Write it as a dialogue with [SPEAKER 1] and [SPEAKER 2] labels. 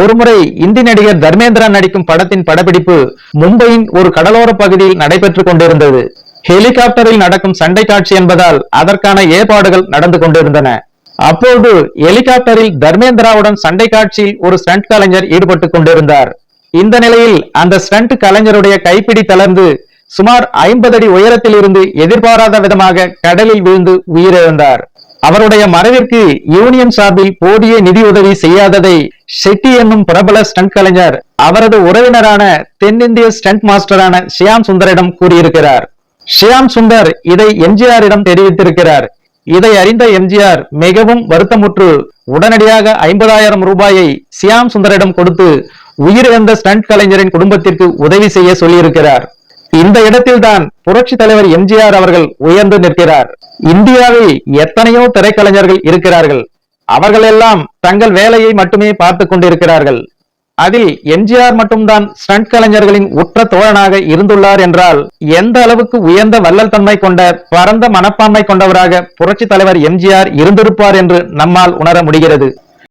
[SPEAKER 1] ஒருமுறை இந்தி நடிகர் தர்மேந்திரா நடிக்கும் படத்தின் படப்பிடிப்பு மும்பையின் ஒரு கடலோர பகுதியில் நடைபெற்றுக் கொண்டிருந்தது. ஹெலிகாப்டரில் நடக்கும் சண்டை காட்சி என்பதால் அதற்கான ஏற்பாடுகள் நடந்து கொண்டிருந்தன. அப்போது ஹெலிகாப்டரில் தர்மேந்திராவுடன் சண்டை காட்சியில் ஒரு ஸ்டண்ட் கலைஞர் ஈடுபட்டுக் கொண்டிருந்தார். இந்த நிலையில் அந்த ஸ்டண்ட் கலைஞருடைய கைப்பிடி தளர்ந்து சுமார் ஐம்பது அடி உயரத்தில் இருந்து எதிர்பாராத விதமாக கடலில் விழுந்து உயிரிழந்தார். அவருடைய மறைவிற்கு யூனியன் சார்பில் போதிய நிதி உதவி செய்யாததை ஷெட்டி என்னும் பிரபல ஸ்டண்ட் கலைஞர் அவரது உறவினரான தென்னிந்திய ஸ்டண்ட் மாஸ்டரான ஷியாம் சுந்தரிடம் கூறியிருக்கிறார். ஷியாம் சுந்தர் இதை எம்ஜிஆரிடம் தெரிவித்திருக்கிறார். இதை அறிந்த எம்ஜிஆர் மிகவும் வருத்தமுற்று உடனடியாக ஐம்பதாயிரம் ரூபாயை சியாம் சுந்தரிடம் கொடுத்து உயிரிழந்த ஸ்டண்ட் கலைஞரின் குடும்பத்திற்கு உதவி செய்ய சொல்லியிருக்கிறார். இந்த இடத்தில்தான் புரட்சி தலைவர் எம்ஜிஆர் அவர்கள் உயர்ந்து நிற்கிறார். இந்தியாவில் எத்தனையோ திரைக்கலைஞர்கள் இருக்கிறார்கள். அவர்கள் எல்லாம் தங்கள் வேலையை மட்டுமே பார்த்து கொண்டிருக்கிறார்கள். அதில் எம்ஜிஆர் மட்டும்தான் ஸ்டண்ட் கலைஞர்களின் உற்ற தோழனாக இருந்துள்ளார் என்றால் எந்த அளவுக்கு உயர்ந்த வள்ளல் தன்மை கொண்ட பரந்த மனப்பான்மை கொண்டவராக புரட்சி தலைவர் எம்ஜிஆர் இருந்திருப்பார் என்று நம்மால் உணர முடிகிறது.